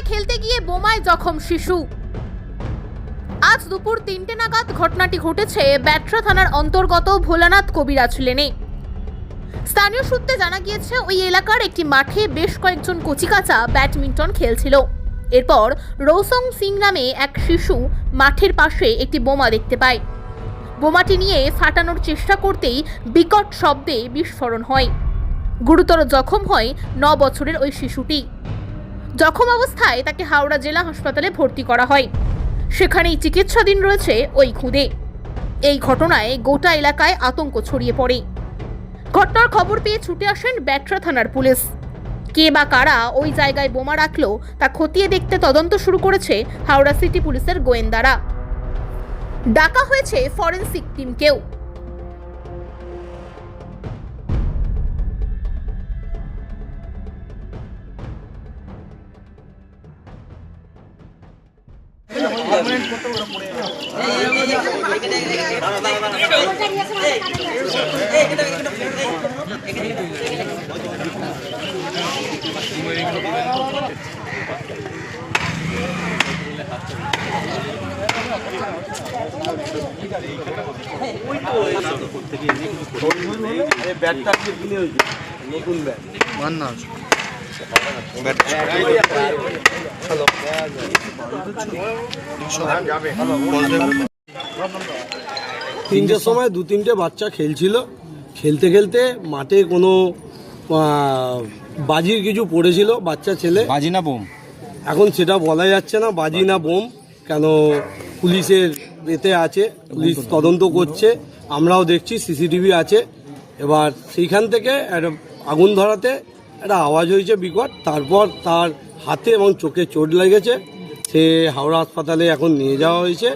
হাওড়ায় খেলতে গিয়ে বোমায় জখম শিশু। আজ দুপুর তিনটে নাগাদ ঘটনাটি ঘটেছে ব্যাটরা থানার অন্তর্গত ভোলানাথ কবিরাজ লেনে। স্থানীয় সূত্রে জানা গিয়েছে, ওই এলাকার একটি মাঠে বেশ কয়েকজন কচিকাচা ব্যাডমিন্টন খেলছিল। এরপর রৌসং সিং নামে এক শিশু মাঠের পাশে একটি বোমা দেখতে পায়। বোমাটি নিয়ে ফাটানোর চেষ্টা করতেই বিকট শব্দে বিস্ফোরণ হয়। গুরুতর জখম হয় ন বছরের ওই শিশুটি। জখম অবস্থায় তাকে হাওড়া জেলা হাসপাতালে ভর্তি করা হয়। সেখানেই চিকিৎসাধীন রয়েছে ওই খুদে। এই ঘটনায় গোটা এলাকায় আতঙ্ক ছড়িয়ে পড়ে। ঘটনার খবর পেয়ে ছুটে আসেন ব্যাটরা থানার পুলিশ। কে বা কারা ওই জায়গায় বোমা রাখল তা খতিয়ে দেখতে তদন্ত শুরু করেছে হাওড়া সিটি পুলিশের গোয়েন্দারা। ডাকা হয়েছে ফরেনসিক টিমকেও আজকে কিনে হয়েছে। নতুন ব্যাট তিনটের সময় দু তিনটে বাচ্চা খেলছিল। খেলতে খেলতে মাঠে কোনো বাজির কিছু পড়েছিল বাচ্চা ছেলে। বাজি না বোম? এখন সেটা বলা যাচ্ছে না বাজি না বোম কেন পুলিশের এতে আছে পুলিশ তদন্ত করছে আমরাও দেখছি সিসিটিভি আছে। এবার সেইখান থেকে একটা আগুন ধরাতে একটা আওয়াজ হয়েছে বিকট তারপর তার হাতে এবং চোখে চোট লেগেছে। সে হাওড়া হাসপাতালে এখন নিয়ে যাওয়া হয়েছে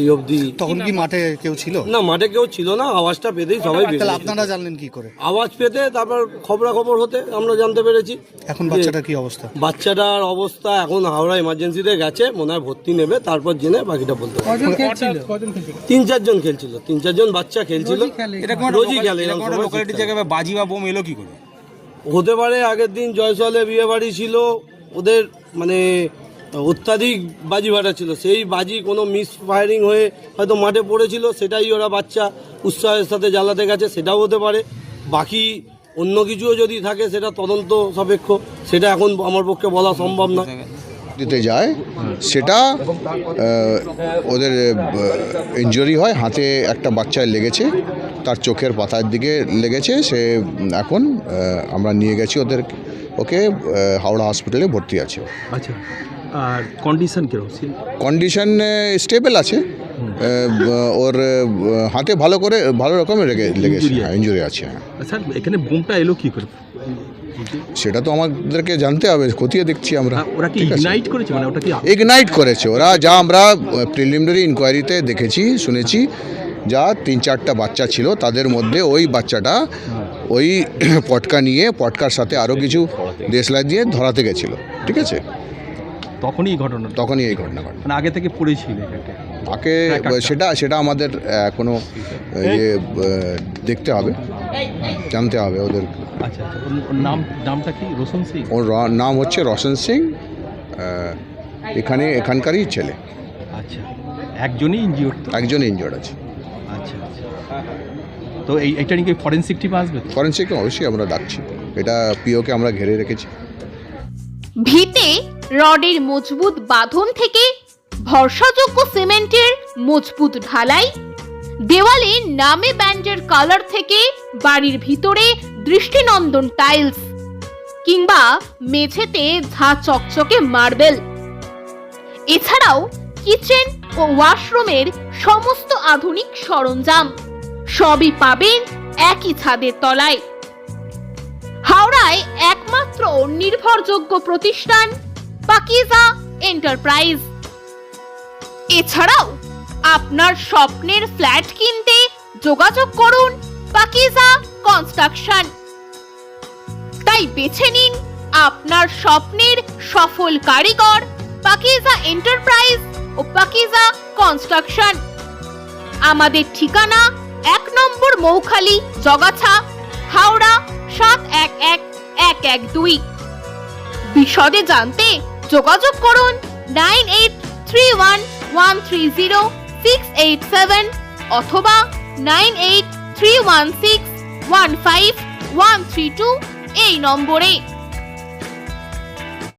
এই অবধি। তখন কি মাঠে কেউ ছিল? না মাঠে কেউ ছিল না আওয়াজটা পেতেই সবাই বেরিয়ে আপনারা জানলেন কি করে? আওয়াজ পেতে তারপর খবরাখবর হতে আমরা জানতে পেরেছি। এখন বাচ্চাটার কি অবস্থা? বাচ্চাটার অবস্থা এখন হাওড়া এমার্জেন্সিতে গেছে মনে হয় ভর্তি নেবে তারপর জেনে বাকিটা বলতে পারব। তিন চারজন খেলছিল তিন চারজন বাচ্চা খেলছিল। রোজই খেলে বাজি বা বোম এলো কি করে? হতে পারে আগের দিন জয়সলে বিয়ে বাড়ি ছিল, ওদের মানে অত্যাধিক বাজি ভাটা ছিল। সেই বাজি কোনো মিস ফায়ারিং হয়ে হয়তো মাঠে পড়েছিল, সেটাই ওরা বাচ্চা উৎসাহের সাথে জ্বালাতে গেছে, সেটাও হতে পারে। বাকি অন্য কিছুও যদি থাকে, সেটা তদন্ত সাপেক্ষ, সেটা এখন আমার পক্ষে বলা সম্ভব নয়। দিতে যায় সেটা ওদের ইনজুরি হয় হাতে একটা বাচ্চায় লেগেছে তার চোখের পাতার দিকে লেগেছে সে এখন আমরা নিয়ে গেছি ওদের ওকে হাওড়া হসপিটালে ভর্তি আছে। আচ্ছা আর কন্ডিশন কীরকম? কন্ডিশন স্টেবল আছে ওর হাতে ভালো করে ভালো রকমের লেগেছে ইঞ্জুরি আছে হ্যাঁ। স্যার এখানে বোমটা এলো কি করে? সেটা তো আমাদেরকে জানতে হবে খতিয়ে দেখছি আমরা? ইগনাইট করেছে মানে করেছে ওরা। যা আমরা প্রিলিমিনারি ইনকোয়ারিতে দেখেছি শুনেছি যা তিন চারটা বাচ্চা ছিল তাদের মধ্যে ওই বাচ্চাটা ওই পটকা নিয়ে পটকার সাথে আরও কিছু দেশলাই দিয়ে ধরাতে গেছিল। ঠিক আছে? তখনই এই ঘটনা তখনই এই ঘটনা ঘটনা মানে আগে থেকে পড়েছিল এটা তাকে সেটা সেটা আমাদের এখনও ইয়ে দেখতে হবে। জানতে হবে ওদের। আচ্ছা আচ্ছা নাম নামটা কি? রোশন সিং? ওর নাম হচ্ছে রোশন সিং এখানে এখানকারই ছেলে। আচ্ছা একজনই ইনজিওর তো? একজন ইনজোর্ড আছে। আচ্ছা আচ্ছা। তো এই এটা নিয়ে ফরেন্সিক টিম আসবে? তো? ফরেন্সিক অবশ্যই আমরা ডাকছি। এটা পিওকে আমরা ঘিরে রেখেছি। ভিতে রডের মজবুত বাঁধন থেকে ভরসাযোগ্য সিমেন্টের মজবুত ঢালাই, দেওয়ালে নামে ব্যান্ডের কালার থেকে বাড়ির ভিতরে দৃষ্টিনন্দন টাইলস কিংবা মেঝেতে ঝা চকচকে মার্বেল। এছাড়াও কিচেন ও ওয়াশরুমের সমস্ত আধুনিক সরঞ্জাম সবই পাবেন একই ছাদের তলায়। হাওড়ায় একমাত্র নির্ভরযোগ্য প্রতিষ্ঠান পাকিজা এন্টারপ্রাইজ। এছাড়াও আপনার স্বপ্নের ফ্ল্যাট কিনতে যোগাযোগ করুন পাকিজা কনস্ট্রাকশন। তাই বেছে নিন আপনার স্বপ্নের সফল কারিগর পাকিজা এন্টারপ্রাইজ ও পাকিজা কনস্ট্রাকশন। আমাদের ঠিকানা এক নম্বর মৌখালি জগাছা, হাওড়া সাত এক এক এক এক দুই। বিশদে জানতে যোগাযোগ করুন nine eight three one one three zero six eight seven অথবা nine eight three one six one five one three two এই নম্বরে।